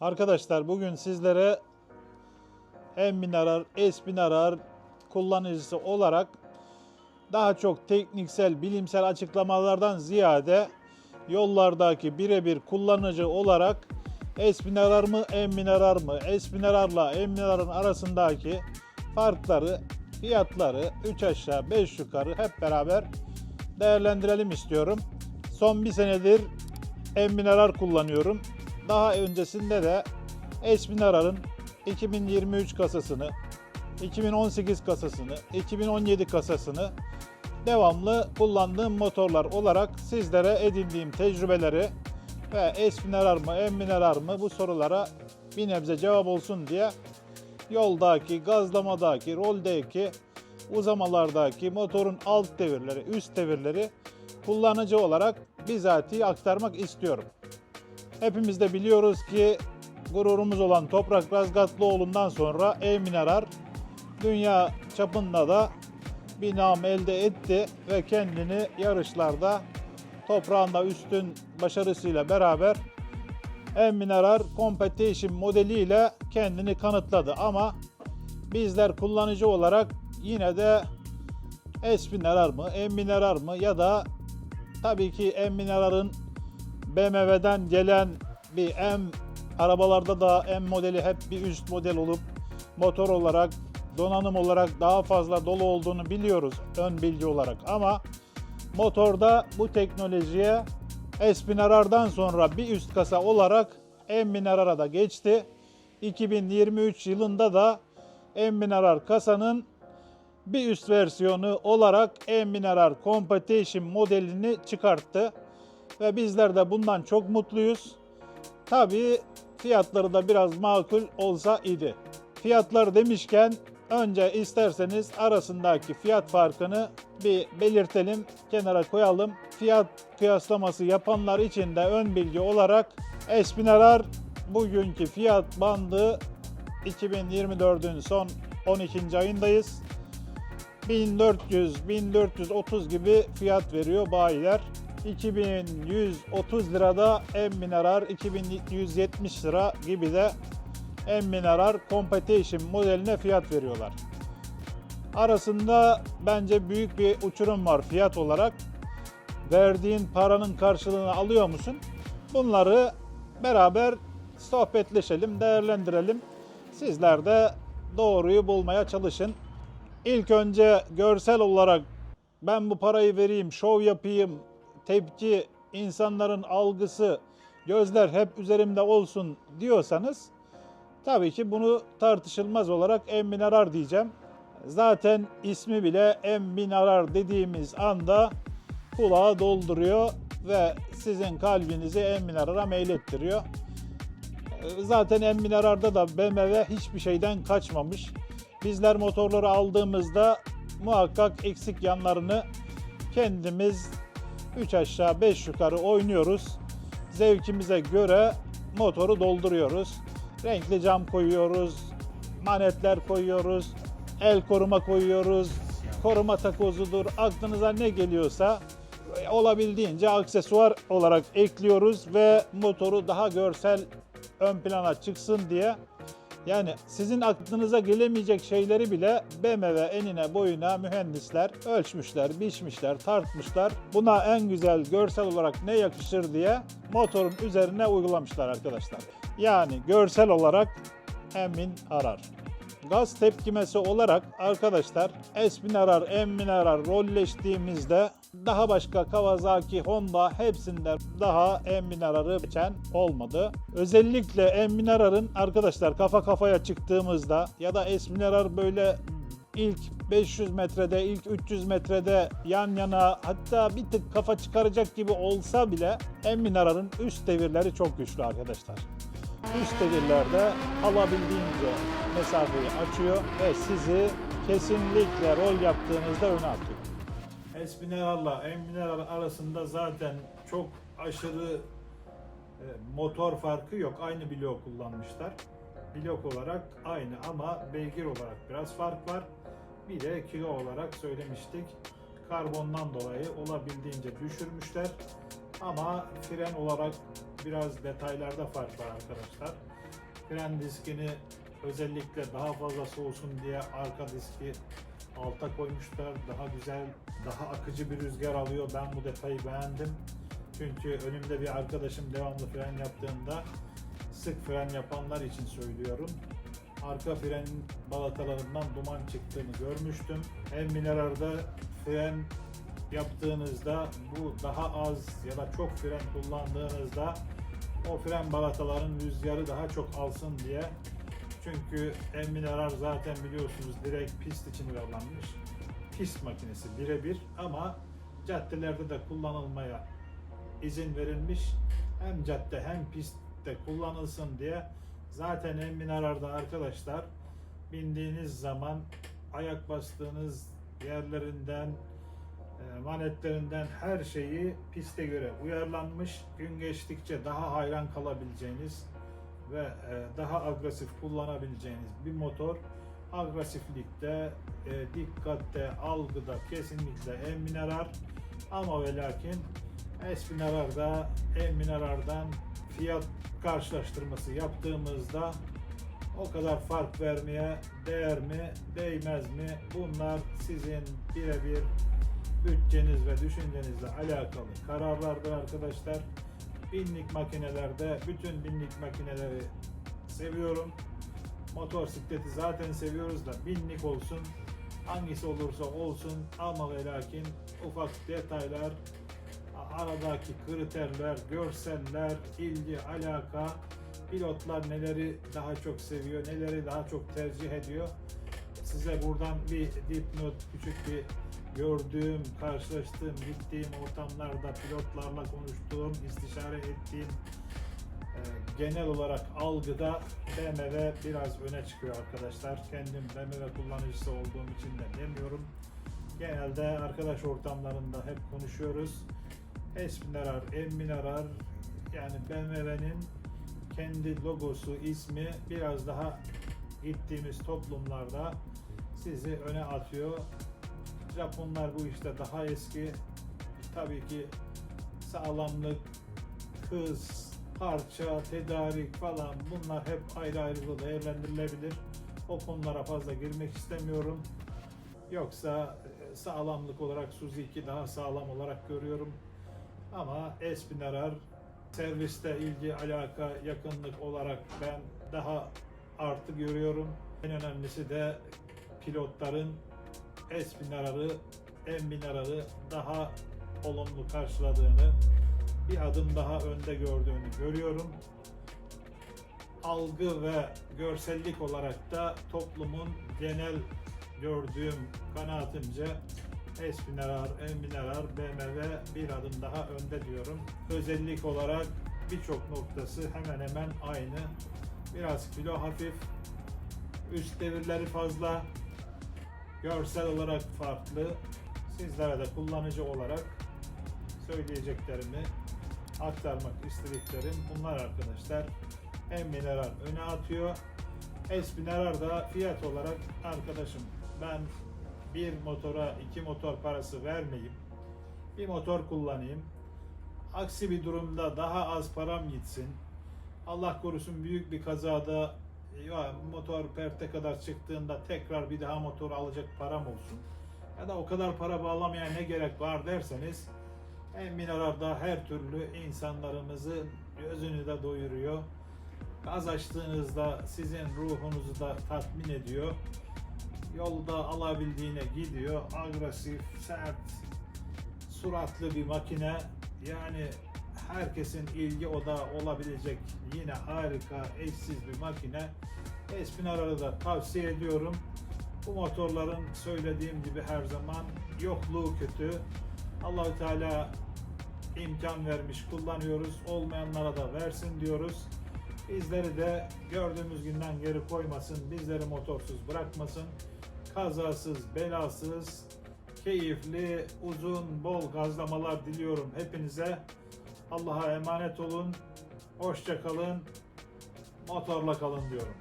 Arkadaşlar bugün sizlere Enbinarar, Espinarar kullanıcısı olarak daha çok tekniksel, bilimsel açıklamalardan ziyade yollardaki birebir kullanıcı olarak Espinarar mı, Enbinarar mı, Espinarar'la Enbinarar'ın arasındaki farkları, fiyatları 3 aşağı 5 yukarı hep beraber değerlendirelim istiyorum. Son bir senedir Enbinarar kullanıyorum. Daha öncesinde de Espinarar'ın 2023 kasasını, 2018 kasasını, 2017 kasasını devamlı kullandığım motorlar olarak sizlere edindiğim tecrübeleri ve Espinarar mı, Enbinarar mı bu sorulara bir nebze cevap olsun diye yoldaki, gazlamadaki, roldeki, uzamalardaki motorun alt devirleri, üst devirleri kullanıcı olarak bizatihi aktarmak istiyorum. Hepimiz de biliyoruz ki gururumuz olan Toprak Razgatlıoğlu'ndan sonra Eminarar dünya çapında da bir nam elde etti ve kendini yarışlarda toprağında üstün başarısıyla beraber Eminarar Competition modeliyle kendini kanıtladı. Ama bizler kullanıcı olarak yine de Espinarar mı, Eminarar mı ya da tabii ki Eminarar'ın BMW'den gelen bir M arabalarda da M modeli hep bir üst model olup motor olarak donanım olarak daha fazla dolu olduğunu biliyoruz ön bilgi olarak ama motorda bu teknolojiye Espinarar'dan sonra bir üst kasa olarak Eminarar'a da geçti. 2023 yılında da Eminarar kasanın bir üst versiyonu olarak Eminarar Competition modelini çıkarttı ve bizler de bundan çok mutluyuz. Tabii fiyatları da biraz makul olsa idi. Fiyatlar demişken önce isterseniz arasındaki fiyat farkını bir belirtelim, kenara koyalım. Fiyat kıyaslaması yapanlar için de ön bilgi olarak Espinarar bugünkü fiyat bandı 2024'ün son 12. ayındayız. 1400-1430 gibi fiyat veriyor bayiler. 2130 lirada M Minerar, 2170 lira gibi de M Minerar Competition modeline fiyat veriyorlar. Arasında bence büyük bir uçurum var fiyat olarak. Verdiğin paranın karşılığını alıyor musun? Bunları beraber sohbetleşelim, değerlendirelim. Sizler de doğruyu bulmaya çalışın. İlk önce görsel olarak ben bu parayı vereyim, şov yapayım, tepki, insanların algısı, gözler hep üzerimde olsun diyorsanız tabii ki bunu tartışılmaz olarak Emminarar diyeceğim. Zaten ismi bile Emminarar dediğimiz anda kulağı dolduruyor ve sizin kalbinizi Emminarar'a meylettiriyor. Zaten Emminarar'da da BMW hiçbir şeyden kaçmamış. Bizler motorları aldığımızda muhakkak eksik yanlarını kendimiz 3 aşağı 5 yukarı oynuyoruz. Zevkimize göre motoru dolduruyoruz. Renkli cam koyuyoruz, manetler koyuyoruz, el koruma koyuyoruz, koruma takozudur. Aklınıza ne geliyorsa olabildiğince aksesuar olarak ekliyoruz ve motoru daha görsel ön plana çıksın diye yani sizin aklınıza gelemeyecek şeyleri bile BMW enine boyuna mühendisler ölçmüşler, biçmişler, tartmışlar. Buna en güzel görsel olarak ne yakışır diye motorun üzerine uygulamışlar arkadaşlar. Yani görsel olarak emin arar. Gaz tepkimesi olarak arkadaşlar Espinarar, Emminarar rolleştiğimizde daha başka Kawasaki, Honda hepsinde daha Emminarar'ı geçen olmadı. Özellikle Emminarar'ın arkadaşlar kafa kafaya çıktığımızda ya da Espinarar böyle ilk 500 metrede, ilk 300 metrede yan yana hatta bir tık kafa çıkaracak gibi olsa bile Emminarar'ın üst devirleri çok güçlü arkadaşlar. Üst devirlerde alabildiğince mesafeyi açıyor ve sizi kesinlikle rol yaptığınızda öne atıyor. Espinarar'la Eminerar arasında zaten çok aşırı e, motor farkı yok. Aynı blok kullanmışlar. Blok olarak aynı ama beygir olarak biraz fark var. Bir de kilo olarak söylemiştik. Karbondan dolayı olabildiğince düşürmüşler. Ama fren olarak biraz detaylarda fark var arkadaşlar. Fren diskini özellikle daha fazla soğusun diye arka diski alta koymuşlar. Daha güzel, daha akıcı bir rüzgar alıyor. Ben bu detayı beğendim. Çünkü önümde bir arkadaşım devamlı fren yaptığında sık fren yapanlar için söylüyorum. Arka fren balatalarından duman çıktığını görmüştüm. En minerarda fren yaptığınızda bu daha az ya da çok fren kullandığınızda o fren balataların rüzgarı daha çok alsın diye. Çünkü Enminerar zaten biliyorsunuz direkt pist için uyarlanmış. Pist makinesi birebir ama caddelerde de kullanılmaya izin verilmiş. Hem cadde hem pistte kullanılsın diye zaten Enminarar'da arkadaşlar bindiğiniz zaman ayak bastığınız yerlerinden e, manetlerinden her şeyi piste göre uyarlanmış. Gün geçtikçe daha hayran kalabileceğiniz ve e, daha agresif kullanabileceğiniz bir motor. Agresiflikte, e, dikkatte, algıda kesinlikle en minerar ama ve lakin Espinarar'da en minerardan fiyat karşılaştırması yaptığımızda o kadar fark vermeye değer mi, değmez mi? Bunlar sizin birebir bütçeniz ve düşüncenizle alakalı kararlardır arkadaşlar. Binlik makinelerde bütün binlik makineleri seviyorum. Motosikleti zaten seviyoruz da binlik olsun. Hangisi olursa olsun ama ve lakin ufak detaylar, aradaki kriterler, görseller, ilgi, alaka, pilotlar neleri daha çok seviyor, neleri daha çok tercih ediyor. Size buradan bir dipnot, küçük bir gördüğüm, karşılaştığım, gittiğim ortamlarda pilotlarla konuştuğum, istişare ettiğim e, genel olarak algıda BMW biraz öne çıkıyor arkadaşlar. Kendim BMW kullanıcısı olduğum için de demiyorum. Genelde arkadaş ortamlarında hep konuşuyoruz. Esminerar, Emminerar yani BMW'nin kendi logosu, ismi biraz daha gittiğimiz toplumlarda sizi öne atıyor. Japonlar bu işte daha eski. Tabii ki sağlamlık, hız, parça, tedarik falan bunlar hep ayrı ayrı değerlendirilebilir. O konulara fazla girmek istemiyorum. Yoksa e, sağlamlık olarak Suzuki daha sağlam olarak görüyorum. Ama Espinarar serviste ilgi, alaka, yakınlık olarak ben daha artı görüyorum. En önemlisi de pilotların Espinarar'ı, Enminarar'ı daha olumlu karşıladığını, bir adım daha önde gördüğünü görüyorum. Algı ve görsellik olarak da toplumun genel gördüğüm kanaatimce Espinarar, Enminarar, BMW bir adım daha önde diyorum. Özellik olarak birçok noktası hemen hemen aynı. Biraz kilo hafif, üst devirleri fazla, görsel olarak farklı. Sizlere de kullanıcı olarak söyleyeceklerimi aktarmak istediklerim bunlar arkadaşlar. Enminarar öne atıyor. Espinarar da fiyat olarak arkadaşım ben bir motora iki motor parası vermeyip bir motor kullanayım. Aksi bir durumda daha az param gitsin. Allah korusun büyük bir kazada ya motor perte kadar çıktığında tekrar bir daha motor alacak param olsun. Ya da o kadar para bağlamaya ne gerek var derseniz Eminarar'da her türlü insanlarımızın gözünü de doyuruyor. Gaz açtığınızda sizin ruhunuzu da tatmin ediyor yolda alabildiğine gidiyor. Agresif, sert, suratlı bir makine. Yani herkesin ilgi odağı olabilecek yine harika, eşsiz bir makine. Espinarar'ı da tavsiye ediyorum. Bu motorların söylediğim gibi her zaman yokluğu kötü. Allahü Teala imkan vermiş, kullanıyoruz. Olmayanlara da versin diyoruz. Bizleri de gördüğümüz günden geri koymasın, bizleri motorsuz bırakmasın. Kazasız, belasız, keyifli, uzun, bol gazlamalar diliyorum hepinize. Allah'a emanet olun. Hoşça kalın. Motorla kalın diyorum.